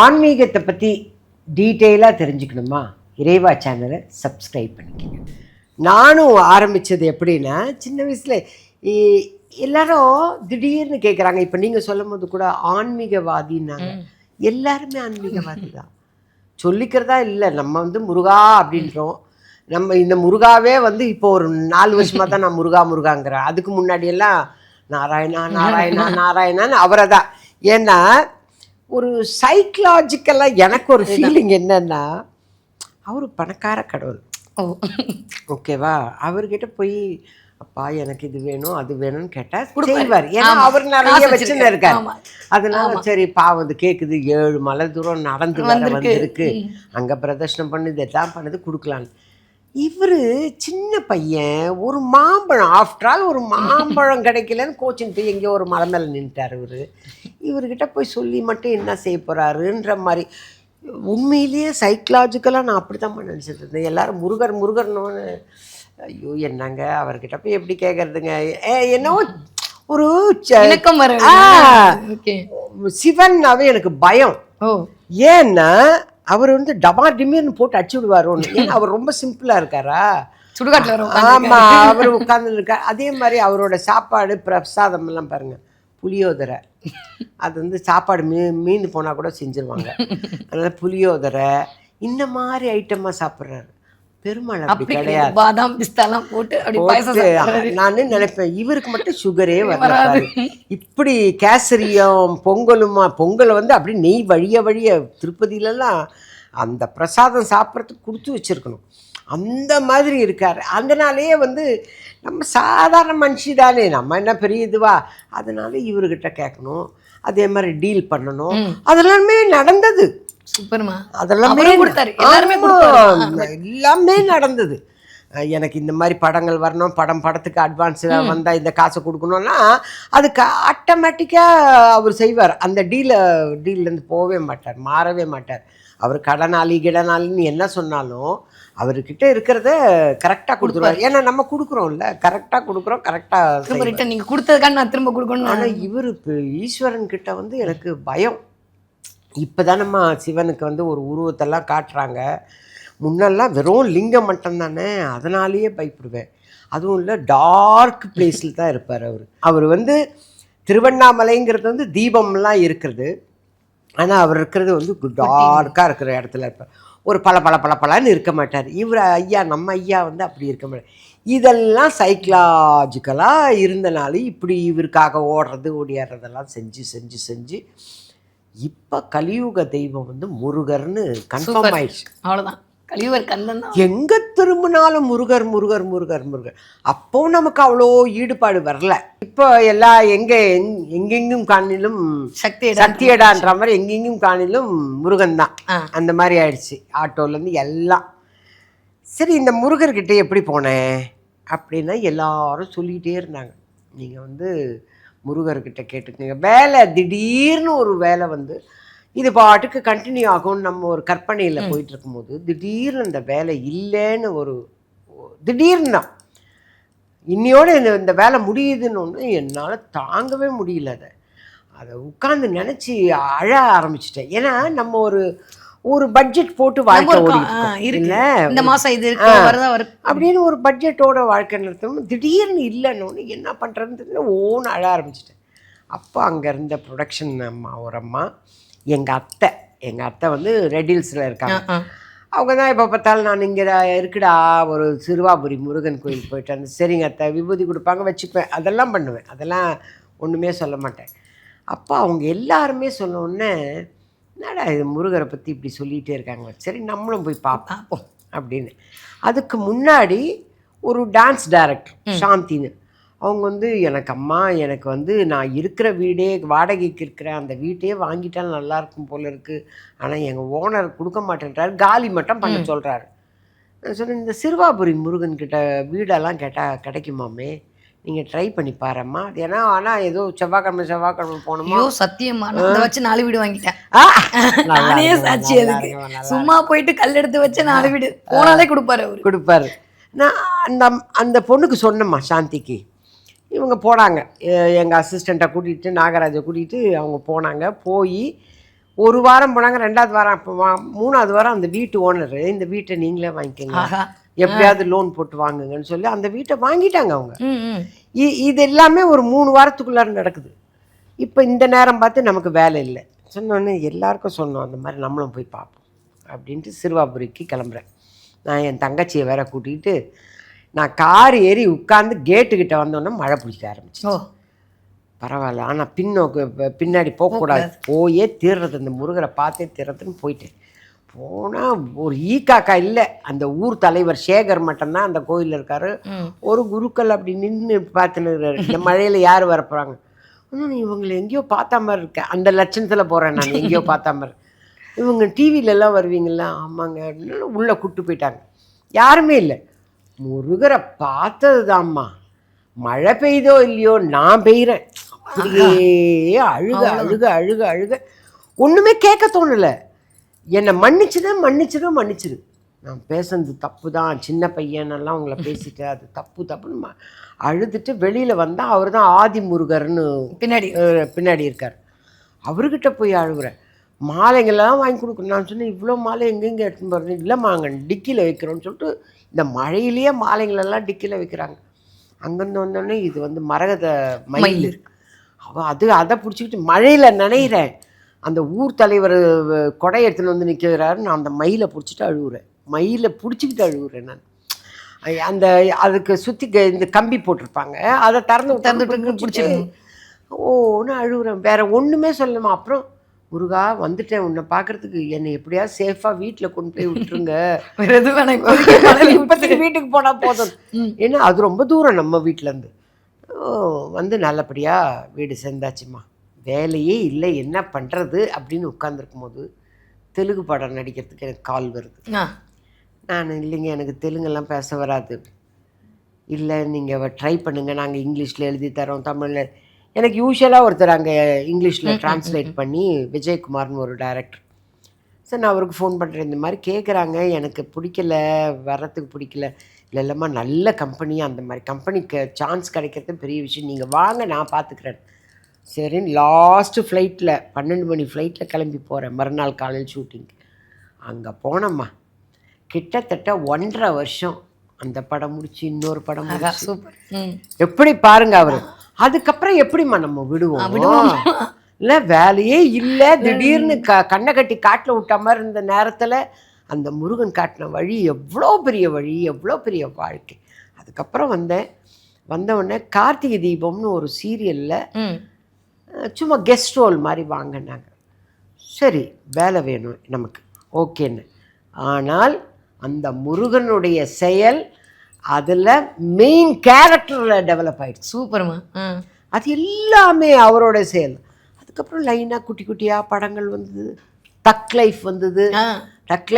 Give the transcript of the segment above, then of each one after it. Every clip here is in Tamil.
ஆன்மீகத்தை பற்றி டீட்டெயிலாக தெரிஞ்சுக்கணுமா? இறைவா சேனலை சப்ஸ்கிரைப் பண்ணிக்கங்க. நானும் ஆரம்பித்தது எப்படின்னா சின்ன வயசில் எல்லாரும் திடீர்னு கேட்குறாங்க இப்போ நீங்கள் சொல்லும் போது கூட ஆன்மீகவாதின்னாங்க. எல்லாருமே ஆன்மீகவாதி தான். சொல்லிக்கிறதா இல்லை. நம்ம வந்து முருகா அப்படின்றோம். நம்ம இந்த முருகாவே வந்து இப்போ ஒரு நாலு வருஷமாக தான் நான் முருகா முருகாங்கிறேன். அதுக்கு முன்னாடியெல்லாம் நாராயணா நாராயணா நாராயணான்னு அவரை தான். ஏன்னா ஒரு சைக்கலாஜிக்கலாக எனக்கு ஒரு ஃபீலிங் என்னன்னா அவர் பணக்கார கடவுள். ஓ. ஓகேவா அவர்கிட்ட போய் அப்பா எனக்கு இது வேணும் அது வேணும்னு கேட்டா செய்வார். ஏன்னா அவர் நிறைய வச்சுன்னு. இருக்காரு. அதனால சரி பாவம் இது கேக்குது. ஏழு மலை தூரம் நடந்து வந்திருக்கு. அங்க பிரதர்ஷனம் பண்ணுது எல்லாம் பண்ணுது கொடுக்கலான்னு இவரு சின்ன பையன் ஒரு மாம்பழம். ஆஃப்டர் ஆல் ஒரு மாம்பழம் கிடைக்கலன்னு கோச்சின் போய் எங்கேயோ ஒரு மலை மேலே நின்றுட்டார் இவரு. இவர்கிட்ட போய் சொல்லி மட்டும் என்ன செய்ய போறாருன்ற மாதிரி. உண்மையிலேயே சைக்கலாஜிக்கலாக நான் அப்படி தான் நினச்சிட்டு இருந்தேன். எல்லாரும் முருகர் முருகர்னு ஐயோ என்னங்க? அவர்கிட்ட போய் எப்படி கேட்கறதுங்க ஏ என்னவோ ஒரு சிவன்னாவே எனக்கு பயம். ஏன்னா அவர் வந்து டபா டிமிர்னு போட்டு அடிச்சு விடுவாரோன்னு ஏன்னா அவர் ரொம்ப சிம்பிளா இருக்காரா? சுடுகாட்டுல வரும் ஆமா அவர் உட்கார்ந்து இருக்கார் அதே மாதிரி அவரோட சாப்பாடு பிரசாதம் எல்லாம் பாருங்க. புளியோதரை. அது வந்து சாப்பாடு மீ மீந்து போனா கூட செஞ்சிருவாங்க. அதனால புளியோதரை இந்த மாதிரி ஐட்டமா சாப்பிட்றாரு. பெருமாள் அப்படி கிடையாது. பாதாம் பிஸ்தாலாம் போட்டு அப்படி. நான் நினைப்பேன் இவருக்கு மட்டும் சுகரே வராது. இப்படி கேசரியும் பொங்கலுமா பொங்கலை வந்து அப்படி நெய் வழிய வழிய திருப்பதியிலலாம் அந்த பிரசாதம் சாப்பிட்றதுக்கு கொடுத்து வச்சிருக்கணும். அந்த மாதிரி இருக்கார். அதனாலேயே வந்து நம்ம சாதாரண மனுஷி தானே நம்ம என்ன பெரிய இதுவா? அதனால இவர்கிட்ட கேட்கணும். அதே மாதிரி டீல் பண்ணணும். அதெல்லாமே நடந்தது. சூப்பர்மா. அதெல்லாமே எல்லாமே நடந்தது. எனக்கு இந்த மாதிரி படங்கள் வரணும். படம் படத்துக்கு அட்வான்ஸ் வந்தால் இந்த காசை கொடுக்கணும்னா அதுக்கு ஆட்டோமேட்டிக்காக அவர் செய்வார். அந்த டீலை டீல்லேருந்து போகவே மாட்டார். மாறவே மாட்டார். அவர் கடனாளி கிடனாளின்னு என்ன சொன்னாலும் அவர்கிட்ட இருக்கிறத கரெக்டாக கொடுத்துருவார். ஏன்னா நம்ம கொடுக்குறோம்ல. கரெக்டாக கொடுக்குறோம் கரெக்டாக திரும்ப ரிட்டன் நீங்க கொடுத்ததுக்காக நான் திரும்ப கொடுக்கணும் ஆனால் இவர் இப்போ ஈஸ்வரன் கிட்ட வந்து எனக்கு பயம். இப்போதானம்மா சிவனுக்கு வந்து ஒரு உருவத்தெல்லாம் காட்டுறாங்க. முன்னெல்லாம் வெறும் லிங்கம் மட்டும்தானே அதனாலேயே பயப்படுவேன். அதுவும் இல்லை டார்க் பிளேஸில் தான் இருப்பார் அவர். அவர் வந்து திருவண்ணாமலைங்கிறது வந்து தீபம்லாம் இருக்கிறது. ஆனால் அவர் இருக்கிறது வந்து டார்க்காக இருக்கிற இடத்துல இருப்பார். ஒரு பல பல பல பலன்னு இருக்க மாட்டார். இவர் ஐயா நம்ம ஐயா வந்து அப்படி இருக்க மாட்டார். இதெல்லாம் சைக்கலாஜிக்கலாக இருந்தனால இப்படி இவருக்காக ஓடுறது ஓடியாடுறதெல்லாம் செஞ்சு செஞ்சு செஞ்சு இப்போ கலியுக தெய்வம் வந்து முருகர்னு கன்ஃபார்ம் ஆயிடுச்சு. அவ்வளவுதான். கலியுவர் கந்தன் தான். எங்க திரும்பினாலும் முருகர் முருகர் முருகர் முருகர். அப்போ நமக்கு அவ்வளோ ஈடுபாடு வரல. இப்போ எல்லா எங்க எங்- எங்கெங்கும் காணிலும் சக்தி சத்தியடான்ற மாதிரி எங்கெங்கும் காணிலும் முருகன் தான். அந்த மாதிரி ஆயிடுச்சு. ஆட்டோலேருந்து எல்லாம். சரி இந்த முருகர்கிட்ட எப்படி போனேன்? அப்படின்னா எல்லாரும் சொல்லிகிட்டே இருந்தாங்க. நீங்கள் வந்து முருகர்கிட்ட கேட்டுக்கங்க. வேலை திடீர்னு ஒரு வேலை வந்து இது பாட்டுக்கு கண்டினியூ ஆகும்னு நம்ம ஒரு கற்பனையில் போயிட்டு இருக்கும்போது திடீர்னு இந்த வேலை இல்லைன்னு ஒரு திடீர்னு தான் இன்னையோட இந்த இந்த வேலை முடியுதுன்னு ஒன்று என்னால் தாங்கவே முடியல அதை. அதை உட்காந்து நினச்சி அழ ஆரம்பிச்சிட்டேன். ஏன்னா நம்ம ஒரு ஒரு பட்ஜெட் போட்டு வாழ்க்கை இந்த மாசம் இது இருக்கு வரதா வரும். அப்படின்னு ஒரு பட்ஜெட்டோட வாழ்க்கை நடத்தணும் திடீர்னு இல்லைன்னு என்ன பண்ணுறதுன்னு ஓன்னு அழ ஆரம்பிச்சிட்டேன். அப்போ அங்கே இருந்த ப்ரொடக்ஷன் அம்மா ஒரு அம்மா எங்கள் அத்தை எங்கள் அத்தை வந்து ரெடில்ஸில் இருக்காங்க. அவங்க தான் எப்போ பார்த்தாலும் நான் இங்கே இருக்குடா ஒரு சிறுவாபுரி முருகன் கோயில் போயிட்டு வந்து சரிங்க அத்தை விபூதி கொடுப்பாங்க வச்சுப்பேன். அதெல்லாம் பண்ணுவேன். அதெல்லாம் ஒன்றுமே சொல்ல மாட்டேன். அப்போ அவங்க எல்லாருமே சொன்ன உடனே என்னடா இது முருகரை பற்றி இப்படி சொல்லிகிட்டே இருக்காங்க? சரி நம்மளும் போய் பார்ப்போம் அப்படின்னு. அதுக்கு முன்னாடி ஒரு டான்ஸ் டைரக்டர் சாந்தின்னு. அவங்க வந்து எனக்கு அம்மா எனக்கு வந்து நான் இருக்கிற வீடே வாடகைக்கு இருக்கிற அந்த வீட்டையே வாங்கிட்டா நல்லா இருக்கும் போல இருக்கு. ஆனால் எங்கள் ஓனர் கொடுக்க மாட்டேன்றாரு. காலி மட்டும் பண்ண சொல்கிறாரு நான் சொன்னேன் இந்த சிறுவாபுரி முருகன் கிட்ட வீடெல்லாம் கேட்டால் கிடைக்குமாமே? நீங்கள் ட்ரை பண்ணி பாரும்மா. அது ஏன்னா ஆனால் ஏதோ செவ்வாய்க்கிழமை செவ்வாய்க்கிழமை போகணுமா? ஐயோ சத்தியமா நான் அதை வச்சு நாலு வீடு வாங்கிட்டேன். நானே சாட்சி அதுக்கு. சும்மா போயிட்டு கல் எடுத்து வச்சு நாலு வீடு. போனாலே கொடுப்பாரு அவரு. கொடுப்பாரு. நான் அந்த அந்த பொண்ணுக்கு சொன்னேம்மா சாந்திக்கு. இவங்க போனாங்க. எங்கள் அசிஸ்டண்ட்டை கூட்டிகிட்டு நாகராஜை கூட்டிகிட்டு அவங்க போனாங்க. போய் ஒரு வாரம் போனாங்க. ரெண்டாவது வாரம் மூணாவது வாரம் அந்த வீட்டு ஓனர் இந்த வீட்டை நீங்களே வாங்கிக்கோங்க. எப்படியாவது லோன் போட்டு வாங்குங்கன்னு சொல்லி அந்த வீட்டை வாங்கிட்டாங்க அவங்க. இது எல்லாமே ஒரு மூணு வாரத்துக்குள்ளார நடக்குது. இப்போ இந்த நேரம் பார்த்து நமக்கு வேலை இல்லை. சொன்னோன்னே எல்லாருக்கும் சொன்னோம் அந்த மாதிரி நம்மளும் போய் பார்ப்போம். அப்படின்ட்டு சிறுவாபுரிக்கு கிளம்புறேன். நான் என் தங்கச்சியை வேற கூட்டிகிட்டு நான் கார் ஏறி உட்காந்து கேட்டுக்கிட்ட வந்தோன்னே மழை பிடிக்க ஆரம்பிச்சு பரவாயில்ல. ஆனால் பின்னோக்கு பின்னாடி போகக்கூடாது போயே தீர்றது இந்த முருகரை பார்த்தே தீர்றதுன்னு போயிட்டேன். போனால் ஒரு ஈ காக்கா இல்லை. அந்த ஊர் தலைவர் சேகர் மட்டும்தான் அந்த கோயிலில் இருக்காரு. ஒரு குருக்கள் அப்படி நின்று பார்த்துன்னு இந்த மழையில் யார் வரப்போகிறாங்க இன்னும் இவங்களை எங்கேயோ பார்த்தா மாதிரி இருக்கேன் அந்த லட்சணத்தில் போகிறேன் நான். எங்கேயோ பார்த்தா மாதிரி. இவங்க டிவில எல்லாம் வருவீங்களா ஆமாங்க. உள்ளே கூட்டு போயிட்டாங்க. யாருமே இல்லை. முருகரை பார்த்தது மழை பெய்தோ இல்லையோ நான் பெய்கிறேன் அப்படியே அழுக அழுக அழுக அழுக. ஒன்றுமே கேட்க தோணலை. என்னை மன்னிச்சிடு மன்னிச்சிடு மன்னிச்சிடு நான் பேசுனது தப்பு தான் சின்ன பையனெல்லாம் உங்களை பேசிட்டேன். அது தப்பு தப்புன்னு அழுதுட்டு வெளியில் வந்தால் அவர் தான் ஆதி முருகர்னு பின்னாடி பின்னாடி இருக்கார். அவர்கிட்ட போய் அழுகுறேன் மாலைங்கள்லாம் வாங்கி கொடுக்கணும். நான் சொன்னேன் இவ்வளோ மாலை எங்கெங்கே எடுத்துன்னு போகிறது இல்லைம்மா அங்கே டிக்கியில் வைக்கிறோன்னு சொல்லிட்டு இந்த மழையிலேயே மாலைங்களெல்லாம் டிக்கியில் வைக்கிறாங்க. அங்கேருந்து வந்தோடனே இது வந்து மரகத மயில் மயில். அவ அது அதை பிடிச்சிக்கிட்டு மழையில் நனைகிறேன் அந்த ஊர் தலைவர் கொடை எடுத்துன்னு வந்து நிற்கிறாரு நான் அந்த மயிலை பிடிச்சிட்டு அழுகுறேன். மயிலை பிடிச்சிக்கிட்டு அழுகுறேன் நான். அந்த அதுக்கு சுற்றி இந்த கம்பி போட்டிருப்பாங்க. அதை திறந்து திறந்து விட்டு விட்டு பிடிச்சிட்டு ஓன்னு அழுகுறேன். வேற ஒன்றுமே சொல்லணுமா அப்புறம் முருகா வந்துட்டேன். உன்னை பார்க்கறதுக்கு என்னை எப்படியாவது சேஃபாக வீட்டில் கொண்டு போய் விட்டுருங்க. வேற எதுவும் வேணாம். இப்போதைக்கு வீட்டுக்கு போனால் போதும். ஏன்னா அது ரொம்ப தூரம் நம்ம வீட்டிலேருந்து வந்து நல்லபடியாக வீடு சேர்ந்தாச்சுமா. வேலையே இல்லை. என்ன பண்ணுறது அப்படின்னு உட்காந்துருக்கும் போது தெலுங்கு படம் நடிக்கிறதுக்கு எனக்கு கால் வருது. நான் இல்லைங்க எனக்கு தெலுங்கெல்லாம் பேச வராது. இல்லை நீங்கள் ட்ரை பண்ணுங்கள் நாங்கள் இங்கிலீஷில் எழுதி தரோம் தமிழில் எனக்கு யூஸ்வலாக ஒருத்தர் அங்கே இங்கிலீஷில் ட்ரான்ஸ்லேட் பண்ணி விஜயகுமார்னு ஒரு டைரக்டர் சார் நான் அவருக்கு ஃபோன் பண்ணுறேன் இந்த மாதிரி கேட்குறாங்க எனக்கு பிடிக்கல வர்றதுக்கு பிடிக்கல. இல்லை இல்லைம்மா நல்ல கம்பெனி அந்த மாதிரி. கம்பெனிக்கு சான்ஸ் கிடைக்கிறது பெரிய விஷயம். நீங்கள் வாங்க நான் பார்த்துக்கிறேன் சரின்னு லாஸ்ட்டு ஃப்ளைட்டில் பன்னெண்டு மணி ஃப்ளைட்டில் கிளம்பி போகிறேன் மறுநாள் காலையில் ஷூட்டிங் அங்கே போனோம்மா. கிட்டத்தட்ட ஒன்றரை வருஷம் அந்த படம் முடிச்சு இன்னொரு படம் சூப்பர் எப்படி பாருங்க அவரு. அதுக்கப்புறம் எப்படிம்மா நம்ம விடுவோம்? இல்லை வேலையே இல்லை. திடீர்னு க கண்ணை கட்டி காட்டில் விட்ட மாதிரி இருந்த நேரத்தில் அந்த முருகன் காட்டின வழி எவ்வளோ பெரிய வழி எவ்வளோ பெரிய வாழ்க்கை. அதுக்கப்புறம் வந்தேன். வந்த உடனே கார்த்திகை தீபம்னு ஒரு சீரியலில் சும்மா கெஸ்ட் ரோல் மாதிரி வாங்கினாங்க. சரி வேலை வேணும் நமக்கு. ஓகேன்னு. ஆனால் அந்த முருகனுடைய செயல் அதில் மெயின் கேரக்டரில் டெவலப் ஆயிடுச்சு. சூப்பர்மா. அது எல்லாமே அவரோட செயல். அதுக்கப்புறம் லைனாக குட்டி குட்டியாக படங்கள் வந்தது. தக் லைஃப் வந்தது. டக்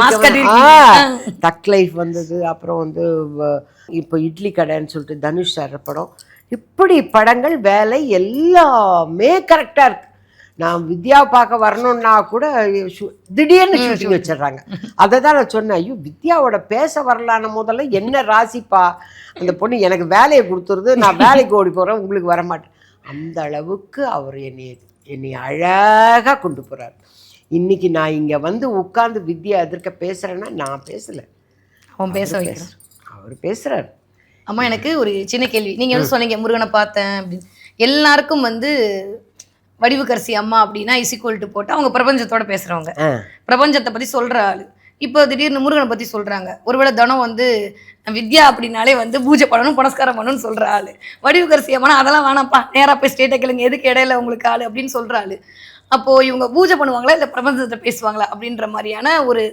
Mask நடிக்க டக் லைஃப் வந்தது. அப்புறம் வந்து இப்போ இட்லி கடைன்னு சொல்லிட்டு தனுஷ் சார் படம். இப்படி படங்கள் வேலை எல்லாமே கரெக்டாக இருக்கு. நான் வித்யாவை பார்க்க வரணும்னா கூட திடீர்னு ஷூட்டிங் வச்சிடுறாங்க. அதை தான் நான் சொன்னேன். ஐயோ வித்யாவோட பேச வரலான முதல்ல என்ன ராசிப்பா? அந்த பொண்ணு எனக்கு வேலையை கொடுத்துருது. நான் வேலைக்கு ஓடி போகிறேன் உங்களுக்கு வர மாட்டேன் அந்த அளவுக்கு அவர் என்னை என்னை அழகாக கொண்டு போகிறார் இன்னைக்கு நான் இங்கே வந்து உட்கார்ந்து வித்யா எதிர்க்க பேசுகிறேன்னா நான் பேசலை. அவன் பேச வைக்கிறான். அவர் பேசுகிறார் அம்மா எனக்கு ஒரு சின்ன கேள்வி. நீங்க வந்து சொன்னீங்க முருகனை பார்த்தேன் அப்படின்னு. எல்லாருக்கும் வந்து வடிவுக்கரசி அம்மா அப்படின்னா இசிக்கோல்ட்டு போட்டு அவங்க பிரபஞ்சத்தோட பேசுறவங்க. பிரபஞ்சத்தை பத்தி சொல்ற ஆளு. இப்போ திடீர்னு முருகனை பத்தி சொல்றாங்க. ஒருவேளை தனம் வந்து வித்யா அப்படின்னாலே வந்து பூஜை பண்ணணும் புனஸ்காரம் பண்ணணும்னு சொல்ற ஆளு. வடிவுக்கரசி அம்மானா அதெல்லாம் வேணாம்ப்பா நேரா போய் ஸ்டேட்டை கேளுங்க எதுக்கு இடையில உங்களுக்கு ஆளு அப்படின்னு ஆளு. அப்போ இவங்க பூஜை பண்ணுவாங்களா இல்ல பிரபஞ்சத்தை பேசுவாங்களா அப்படின்ற மாதிரியான ஒரு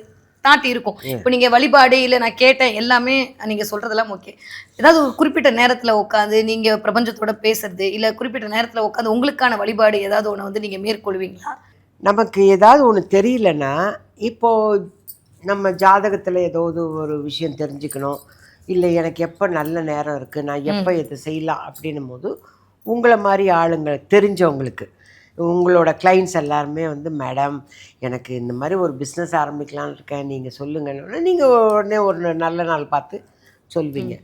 தாட் இருக்கும். இப்போ நீங்க வழிபாடு இல்ல நான் கேட்டேன் எல்லாமே நீங்க சொல்றதெல்லாம் ஓகே ஏதாவது ஒரு குறிப்பிட்ட நேரத்துல உட்காந்து நீங்க பிரபஞ்சத்தோட பேசுறது இல்ல குறிப்பிட்ட நேரத்துல உட்காந்து உங்களுக்கான வழிபாடு ஏதாவது ஒண்ணு வந்து நீங்க மேற்கொள்வீங்களா? நமக்கு ஏதாவது ஒன்று தெரியலன்னா இப்போ நம்ம ஜாதகத்தில் ஏதாவது ஒரு விஷயம் தெரிஞ்சுக்கணும். இல்லை எனக்கு எப்போ நல்ல நேரம் இருக்குது நான் எப்போ இதை செய்யலாம் அப்படின்னும் போது உங்களை மாதிரி ஆளுங்க தெரிஞ்சவங்களுக்கு உங்களோட கிளைண்ட்ஸ் எல்லாருமே வந்து மேடம் எனக்கு இந்த மாதிரி ஒரு பிஸ்னஸ் ஆரம்பிக்கலாம்னு இருக்கேன். நீங்கள் சொல்லுங்கன்னு நீங்கள் உடனே ஒரு நல்ல நாள் பார்த்து சொல்வீங்க.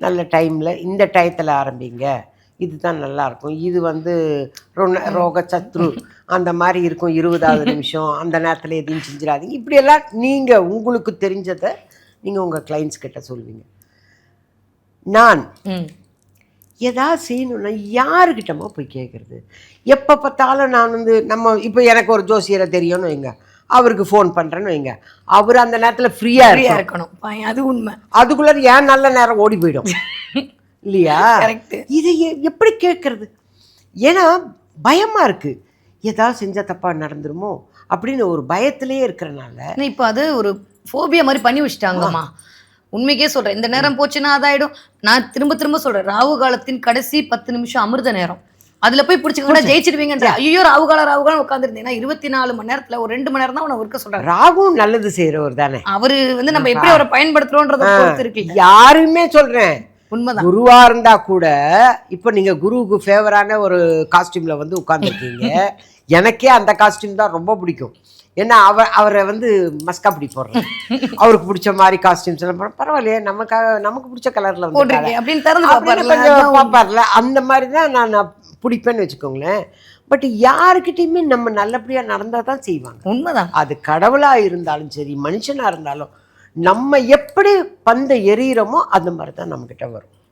நல்ல டைமில் இந்த டயத்தில் ஆரம்பிங்க. இதுதான் நல்லா இருக்கும். இது வந்து ரோக சத்ரு அந்த மாதிரி இருக்கும். இருபதாவது நிமிஷம் அந்த நேரத்தில் எதையும் செஞ்சிடாதீங்க. இப்படியெல்லாம் நீங்கள் உங்களுக்கு தெரிஞ்சதை நீங்கள் உங்கள் கிளைண்ட்ஸ் கிட்ட சொல்வீங்க. நான் ஏதாவது செய்யணும்னா யாருக்கிட்டமா போய் கேட்குறது எப்போ பார்த்தாலும் நான் வந்து நம்ம இப்போ எனக்கு ஒரு ஜோசியரை தெரியும்னு வைங்க. அவருக்கு ஃபோன் பண்ணுறேன்னு வைங்க. அவர் அந்த நேரத்தில் ஃப்ரீயாக இருக்கணும். அது உண்மை. அதுக்குள்ளே ஏன் நல்ல நேரம் ஓடி போயிடும்? இல்லையா? இதை எப்படி கேட்கறது ஏன்னா பயமாக இருக்குது ஏதாவது செஞ்சால் தப்பாக நடந்துருமோ? அப்படின்னு ஒரு பயத்திலே இருக்கிறனால இப்போ அது ஒரு ஃபோபியா மாதிரி பண்ணி வச்சுட்டாங்கம்மா. உண்மைக்கே சொல்றேன். இந்த நேரம் போச்சுன்னா அதாயிடும். நான் திரும்ப திரும்ப சொல்றேன். ராகு காலத்தின் கடைசி பத்து நிமிஷம் அமிர்த நேரம். அதுல போய் பிடிச்சிக்கோங்க. ஜெயிச்சிடுவீங்கன்ற. ஐயோ ராகு காலம் ராகு காலம் உட்காந்துருந்தீங்கன்னா இருபத்தி நாலு மணி நேரத்துல ஒரு ரெண்டு மணி நேரம் தான் உன இருக்க சொல்றாங்க ராகும் நல்லது செய்கிறவர் தானே? அவரு வந்து நம்ம எப்படி அவரை பயன்படுத்துறோன்றத பொறுத்து இருக்கு யாருமே சொல்கிறேன் உண்மைதான். குருவா இருந்தா கூட இப்போ நீங்க குருவுக்கு ஃபேவரான ஒரு காஸ்டியூம்ல வந்து உட்கார்ந்துருக்கீங்க. எனக்கே அந்த காஸ்டியூம் தான் ரொம்ப பிடிக்கும். ஏன்னா அவர் அவரை வந்து மஸ்கா பிடி போடுறேன் அவருக்கு பிடிச்ச மாதிரி காஸ்டியூம்ஸ் எல்லாம். பரவாயில்லையே நமக்காக நமக்கு பிடிச்ச கலர்ல வந்து பார்ப்பார்ல அந்த மாதிரி தான் நான் பிடிப்பேன்னு வச்சுக்கோங்களேன். பட் யாருக்கிட்டையுமே நம்ம நல்லபடியா நடந்தா தான் செய்வாங்க. உண்மைதான். அது கடவுளா இருந்தாலும் சரி மனுஷனா இருந்தாலும் நம்ம எப்படி பந்தை எறிகிறோமோ அந்த மாதிரி தான் நம்மக்கிட்ட வரும்.